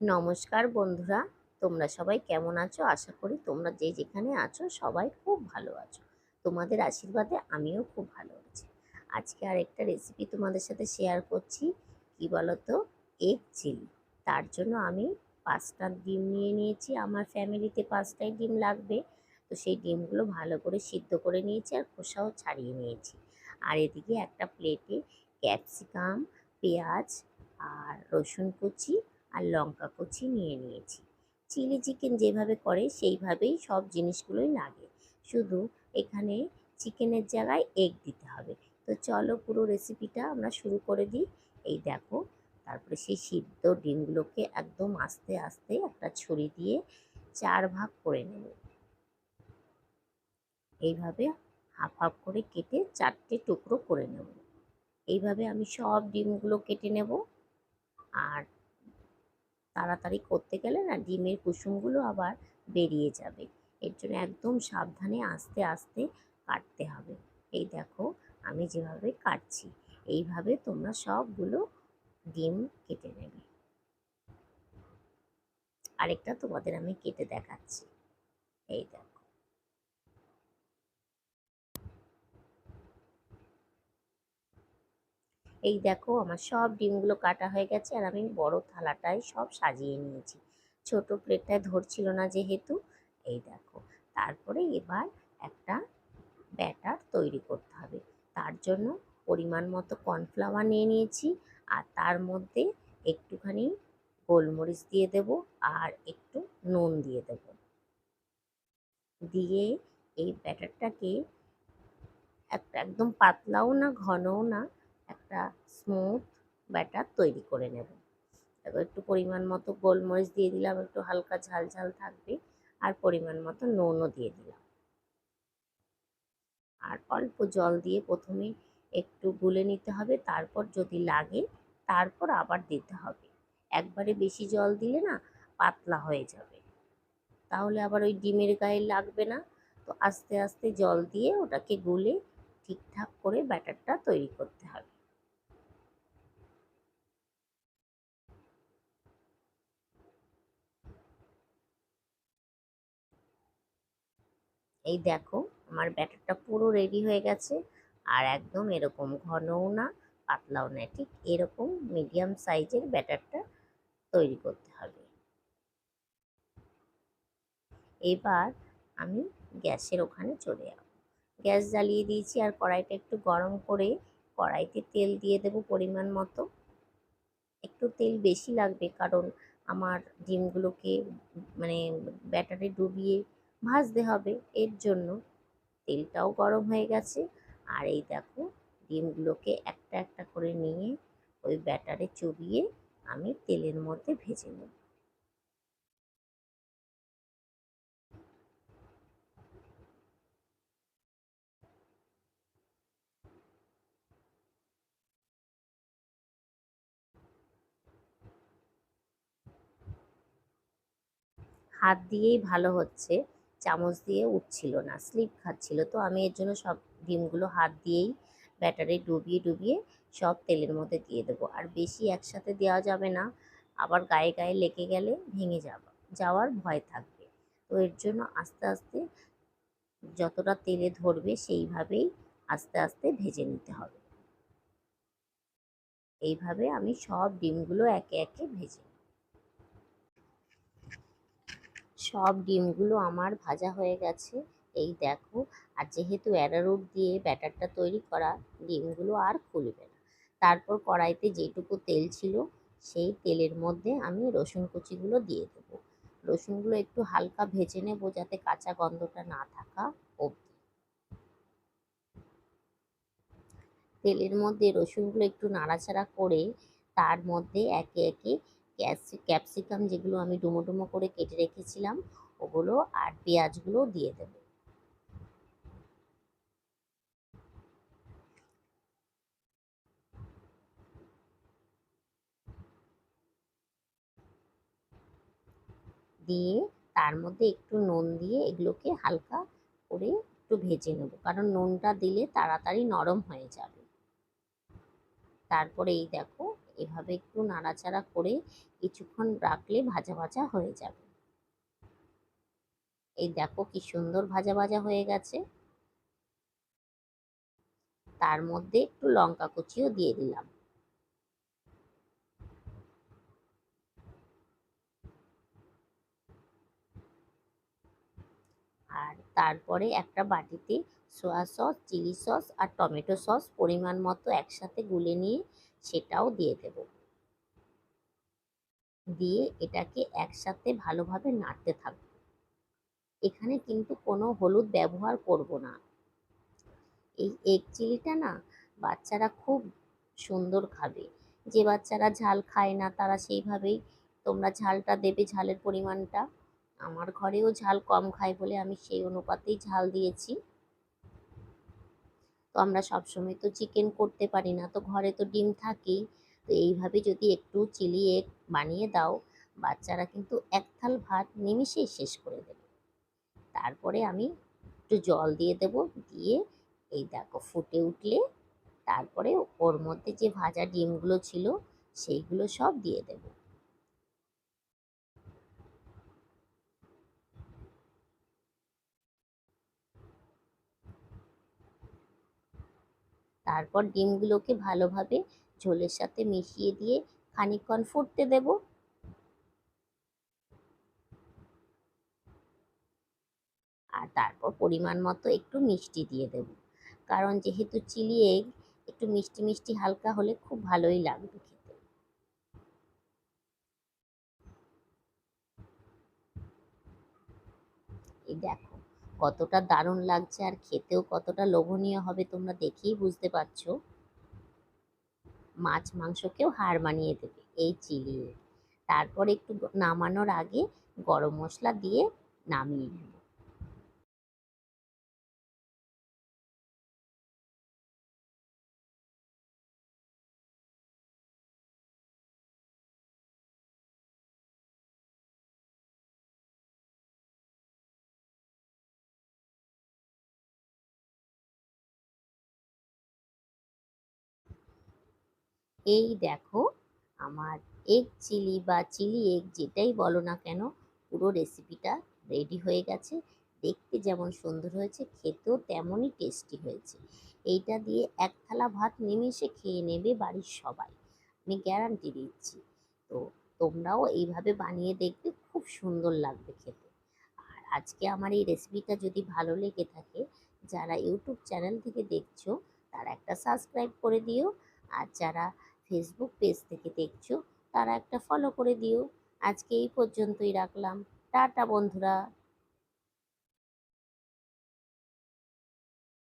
নমস্কার বন্ধুরা, তোমরা সবাই কেমন আছো? আশা করি তোমরা যে যেখানে আছো সবাই খুব ভালো আছো। তোমাদের আশীর্বাদে আমিও খুব ভালো আছি। আজকে আর একটা রেসিপি তোমাদের সাথে শেয়ার করছি। কি বলতো? এগ চিলি তার জন্য আমি পাঁচটা ডিম নিয়ে নিয়েছি। আমার ফ্যামিলিতে পাঁচটাই ডিম লাগবে। তো সেই ডিমগুলো ভালো করে সিদ্ধ করে নিয়েছি আর খোসাও ছাড়িয়ে নিয়েছি। আর এদিকে একটা প্লেটে ক্যাপসিকাম পেঁয়াজ আর রসুন কুচি আর লঙ্কা কুচি নিয়ে নিয়েছি। চিলি চিকেন যেভাবে করে সেইভাবেই সব জিনিসগুলোই লাগে। শুধু এখানে চিকেনের জায়গায় এগ দিতে হবে। তো চলো পুরো রেসিপিটা আমরা শুরু করে দিই। এই দেখো, তারপরে সেই সিদ্ধ ডিমগুলোকে একদম আস্তে আস্তে একটা ছুরি দিয়ে চার ভাগ করে নেব। এইভাবে হাফ হাফ করে কেটে চারটে টুকরো করে নেব। এইভাবে আমি সব ডিমগুলো কেটে নেব। আর তাড়াতাড়ি করতে গেলে না ডিমের কুসুমগুলো আবার বেরিয়ে যাবে। এর জন্য একদম সাবধানে আস্তে আস্তে কাটতে হবে। এই দেখো, আমি যেভাবে কাটছি, এইভাবে তোমরা সবগুলো ডিম কেটে নেবে। আরেকটা তোমাদের আমি কেটে দেখাচ্ছি। এই দেখো। এই দেখো আমার সব ডিমগুলো কাটা হয়ে গেছে আর আমি বড় থালাটায় সব সাজিয়ে নিয়েছি। ছোট প্লেটটায় ধরছিল না যেহেতু। এই দেখো, তারপরে এবার একটা ব্যাটার তৈরি করতে হবে। তার জন্য পরিমাণ মতো কর্নফ্লাওয়ার নিয়ে নিয়েছি আর তার মধ্যে একটুখানি গোলমরিচ দিয়ে দেব আর একটু নুন দিয়ে দেব। দিয়ে এই ব্যাটারটাকে একটা একদম পাতলাও না, ঘনও না একটা স্মুথ ব্যাটার তৈরি করে নেব। দেখো, একটু পরিমাণ মতো গোলমরিচ দিয়ে দিলাম, একটু হালকা ঝাল ঝাল থাকবে, আর পরিমাণ মতো নুনও দিয়ে দিলাম। আর অল্প জল দিয়ে প্রথমে একটু গুলে নিতে হবে, তারপর যদি লাগে, তারপর আবার দিতে হবে। একবারে বেশি জল দিলে না, পাতলা হয়ে যাবে। তাহলে আবার ওই ডিমের গায়ে লাগবে না। তো আস্তে আস্তে জল দিয়ে ওটাকে গুলে ঠিকঠাক করে ব্যাটারটা তৈরি করতে হবে। এই দেখো, আমার ব্যাটারটা পুরো রেডি হয়ে গেছে। আর একদম এরকম ঘনও না, পাতলাও না, ঠিক এরকম মিডিয়াম সাইজের ব্যাটারটা তৈরি করতে হবে। এবার আমি গ্যাসের ওখানে চলে যাব। গ্যাস জ্বালিয়ে দিয়েছি, আর কড়াইটা একটু গরম করে কড়াইতে তেল দিয়ে দেব পরিমাণ মতো। একটু তেল বেশি লাগবে, কারণ আমার ডিমগুলোকে মানে ব্যাটারে ডুবিয়ে ভাজতে হবে। এর জন্য তেলটাও গরম হয়ে গেছে। আর এই দেখো, ডিমগুলোকে একটা একটা করে নিয়ে ওই ব্যাটারে চুবিয়ে আমি তেলের মধ্যে ভেজে নেব। হাত দিয়েই ভালো হচ্ছে। চামচ দিয়ে উঠছিল না, স্লিপ খাচ্ছিল। তো আমি এর জন্য সব ডিমগুলো হাত দিয়েই ব্যাটারে ডুবিয়ে ডুবিয়ে সব তেলের মধ্যে দিয়ে দেবো। আর বেশি একসাথে দেওয়া যাবে না, আবার গায়ে গায়ে লেগে গেলে ভেঙে যাওয়া যাওয়ার ভয় থাকবে। তো এর জন্য আস্তে আস্তে যতটা তেলে ধরবে সেইভাবেই আস্তে আস্তে ভেজে নিতে হবে। এইভাবে আমি সব ডিমগুলো একে একে ভেজে সব ডিমগুলো আমার ভাজা হয়ে গেছে। এই দেখো, আর যেহেতু অ্যারারুট দিয়ে ব্যাটারটা তৈরি করা, ডিমগুলো আর খুলবে না। তারপর কড়াইতে যেটুকু তেল ছিল, সেই তেলের মধ্যে আমি রসুন কুচিগুলো দিয়ে দেবো। রসুনগুলো একটু হালকা ভেজে নেব যাতে কাঁচা গন্ধটা না থাকা অবধি। তেলের মধ্যে রসুনগুলো একটু নাড়াচাড়া করে, তার মধ্যে একে একে ক্যাপসিকাম যেগুলো আমি ডুমো ডুমো করে কেটে রেখেছিলাম, ওগুলো আর পেঁয়াজগুলো দিয়ে দেব। দিয়ে তার মধ্যে একটু নুন দিয়ে এগুলোকে হালকা করে একটু ভেজে নেব, কারণ নুনটা দিলে তাড়াতাড়ি নরম হয়ে যাবে। তারপরে এই দেখো এভাবে একটু নাড়াচাড়া করে কিছুক্ষণ রাখলে ভাজা ভাজা হয়ে যাবে। এই দেখো কি সুন্দর ভাজা ভাজা হয়ে গেছে। তার মধ্যে একটু লঙ্কা কুচিও দিয়ে দিলাম। আর তারপরে একটা বাটিতে সোয়া সস, চিলি সস আর টমেটো সস পরিমাণ মতো একসাথে গুলে নিয়ে সেটাও দিয়ে দেব। দিয়ে এটাকে একসাথে ভালোভাবে নাড়তে থাকব। এখানে কিন্তু কোনো হলুদ ব্যবহার করব না। এই এগ চিলিটা না বাচ্চারা খুব সুন্দর খাবে। যে বাচ্চারা ঝাল খায় না তারা সেইভাবেই তোমরা ঝালটা দেবে, ঝালের পরিমাণটা। আমার ঘরেও ঝাল কম খায় বলে আমি সেই অনুপাতেই ঝাল দিয়েছি। তো আমরা সবসময় তো চিকেন করতে পারি না। তো ঘরে তো ডিম থাকেই। তো এইভাবে যদি একটু চিলি এগ বানিয়ে দাও, বাচ্চারা কিন্তু এক থাল ভাত নিমিশেই শেষ করে দেবে। তারপরে আমি একটু জল দিয়ে দেব, দিয়ে এই দেখো ফুটে উঠলে তারপরে ওর মধ্যে যে ভাজা ডিমগুলো ছিল, সেইগুলো সব দিয়ে দেব। তারপর ডিমগুলোকে ভালোভাবে ঝোলের সাথে মিশিয়ে দিয়ে খানিকক্ষণ ফুটতে দেবো। আর তারপর পরিমাণ মতো একটু মিষ্টি দিয়ে দেব। কারণ যেহেতু চিলি এগ, একটু মিষ্টি মিষ্টি হালকা হলে খুব ভালোই লাগবে খেতে। এই দেখো কতটা দারুণ লাগছে আর খেতেও কতটা লোভনীয় হবে তোমরা দেখেই বুঝতে পারছ। মাছ মাংসকেও হার মানিয়ে দেবে এই চিলি। তারপর একটু নামানোর আগে গরম মশলা দিয়ে নামিয়ে নেব। এই দেখো, আমার এগ চিলি বা চিলি এগ যেটাই বলো না কেন, পুরো রেসিপিটা রেডি হয়ে গেছে। দেখতে যেমন সুন্দর হয়েছে, খেতেও তেমনই টেস্টি হয়েছে। এইটা দিয়ে এক থালা ভাত নিমেষে খেয়ে নেবে বাড়ির সবাই। আমি গ্যারান্টি দিচ্ছি। তো তোমরাও এইভাবে বানিয়ে দেখবে, খুব সুন্দর লাগবে খেতে। আর আজকে আমার এই রেসিপিটা যদি ভালো লেগে থাকে, যারা ইউটিউব চ্যানেল থেকে দেখছ, তারা একটা সাবস্ক্রাইব করে দিও। আর যারা ফেসবুক পেজ থেকে দেখছ, তারা একটা ফলো করে দিও। আজকে এই পর্যন্তই রাখলাম। টাটা বন্ধুরা।